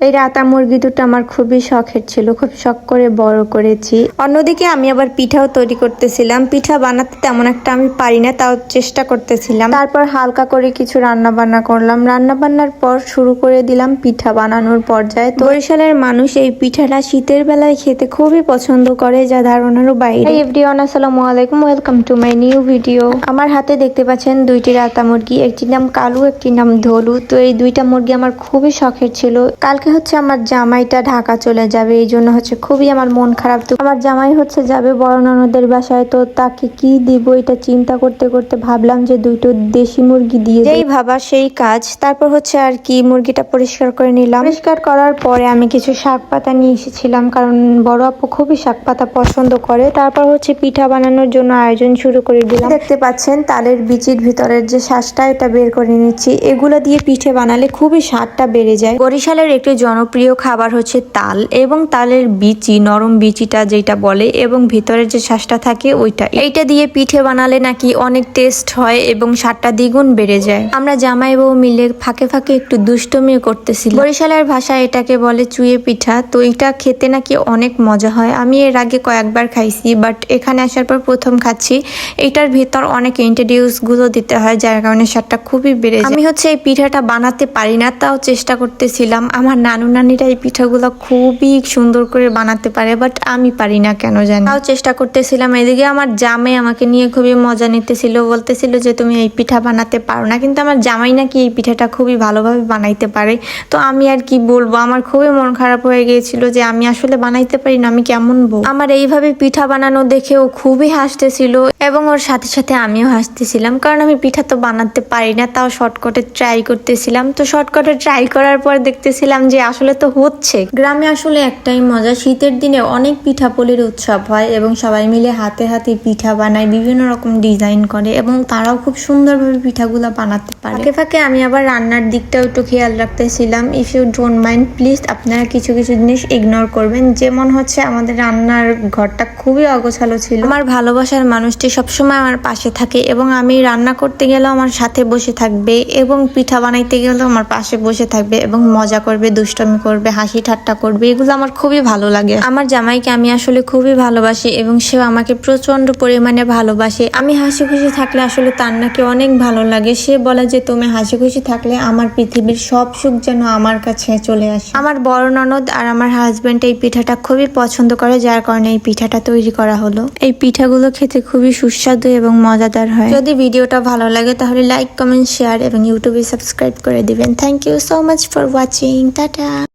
এই রাতা মুরগি দুটো আমার খুবই শখের ছিল খুব শখ করে বড় করেছি। অন্যদিকে আমি আবার পিঠাও তৈরি করতেছিলাম। পিঠা বানাতে তেমন একটা আমি পারি না তাও চেষ্টা করতেছিলাম। তারপর হালকা করে কিছু রান্না বান্না করলাম। রান্না বান্নার পর শুরু করে দিলাম পিঠা বানানোর পর্যায়ে। বরিশালের মানুষ এই পিঠাটা শীতের বেলায় খেতে খুবই পছন্দ করে যা ধারণারও বাইরে। এভরিওয়ান আসসালামু আলাইকুম। Welcome to my new video আমার হাতে দেখতে পাচ্ছেন দুইটি রাতা মুরগি একটির নাম কালু একটির নাম ধলু। তো এই দুইটা মুরগি আমার খুবই শখের ছিল। কালকে হচ্ছে আমার জামাইটা ঢাকা চলে যাবে এই জন্য হচ্ছে খুবই আমার মন খারাপ। তো আমার জামাই হচ্ছে যাবে বড় ননদের বাসায় তো তাকে কি দিব এটা চিন্তা করতে করতে ভাবলাম যে দুইটো দেশি মুরগি দিয়ে যেই ভাবা সেই কাজ তারপর হচ্ছে আর কি মুরগিটা পরিষ্কার করে নিলাম। পরিষ্কার করার পরে আমি কিছু শাক পাতা নিয়ে এসেছিলাম কারণ বড় আপু খুবই শাক পাতা পছন্দ করে। তারপর হচ্ছে পিঠা বানানোর জন্য আয়োজন শুরু করে দিলাম। দেখতে পাচ্ছেন তালের বিচির ভিতরের যে শ্বাসটা এটা বের করে নিচ্ছি। এগুলো দিয়ে পিঠে বানালে খুবই স্বাদটা বেড়ে যায়। বরিশালের একটি জনপ্রিয় খাবার হচ্ছে তাল এবং তালের বিচি, নরম বিচিটা যেটা বলে, এবং ভিতরের যে শ্বাসটা থাকে ওইটা। এইটা দিয়ে পিঠে বানালে নাকি অনেক টেস্ট হয় এবং স্বাদটা দ্বিগুণ বেড়ে যায়। আমরা জামাই বউ মিলে ফাঁকে ফাঁকে একটু দুষ্টমিও করতেছি বরিশালের ভাষায় এটাকে বলে চুয়ে পিঠা, তো এটা খেতে নাকি অনেক মজা হয়। আমি এর আগে কয়েকবার খাইছি বাট এখানে আসার পর প্রথম খাচ্ছি। এটার ভিতর অনেক ইন্ট্রোডিউসগুলো দিতে হয়, যার কারণে স্বাদটা খুবই বেড়ে যায়। আমি হচ্ছে এই পিঠাটা বানাতে পারি না, তাও চেষ্টা করতেছিলাম। আমার নানু নানিরা এই পিঠাগুলো খুবই সুন্দর করে বানাতে পারে বাট আমি পারি না কেন জানি। তাও চেষ্টা করতেছিলাম এদিকে আমার জামাই আমাকে নিয়ে খুবই মজা নিতেছিল, বলতেছিল যে তুমি এই পিঠা বানাতে পারো না, কিন্তু আমার জামাই নাকি এই পিঠাটা খুবই ভালোভাবে বানাইতে পারে। তো আমি আর কি বলব, আমার খুবই মন খারাপ হয়ে গিয়েছিল যে আমি আসলে বানাইতে পারি না, আমি কেমন বউ? আমার এইভাবে পিঠা বানানো দেখে ও খুবই হাসতেছিল এবং ওর সাথে সাথে আমিও হাসতেছিলাম, কারণ আমি পিঠা তো বানাতে পারি না, তাও শর্টকাটে ট্রাই করতেছিলাম। তো শর্টকাটে ট্রাই করার পর দেখতেছিলাম যে আসলে তো হচ্ছে। গ্রামে আসলে একটাই মজা, শীতের দিনে অনেক পিঠাপুলির উৎসব হয় এবং সবাই মিলে হাতে হাতে পিঠা বানায়, বিভিন্ন রকম ডিজাইন করে এবং তারাও খুব সুন্দরভাবে পিঠাগুলো বানাতে পারে। ফাঁকে ফাঁকে আমি আবার রান্নার দিকটাও একটু খেয়াল রাখতেছিলাম। If you don't mind please আপনারা কিছু কিছু জিনিস ইগনোর করবেন। যেমন হচ্ছে আমাদের রান্নার ঘরটা খুবই অগোছালো ছিল। আমার ভালোবাসার মানুষটি সবসময় আমার পাশে থাকে এবং আমি রান্না করতে গেলেও আমার সাথে বসে থাকবে এবং পিঠা বানাইতে গেলেও আমার পাশে বসে থাকবে এবং মজা করবে দুষ্টমি করবে, হাসি ঠাট্টা করবে, এগুলো আমার খুবই ভালো লাগে। আমার জামাইকে আমি আসলে খুবই ভালোবাসি এবং সেও আমাকে প্রচণ্ড পরিমাণে ভালোবাসে। আমি হাসি খুশি থাকলে আসলে তার নাকি অনেক ভালো লাগে। সে বলে যে, তুমি হাসি খুশি থাকলে আমার পৃথিবীর সব সুখ যেন আমার কাছে চলে আসে। আমার বড় ননদ আর আমার হাজবেন্ড এই পিঠাটা খুবই পছন্দ করে, যার কারণে এই পিঠাটা তৈরি করা হলো। এই পিঠাগুলো খেতে খুবই সুস্বাদু এবং মজাদার হয়। যদি ভিডিওটা ভালো লাগে তাহলে লাইক কমেন্ট শেয়ার এবং ইউটিউবে সাবস্ক্রাইব করে দিবেন। Thank you so much for watching tata. た。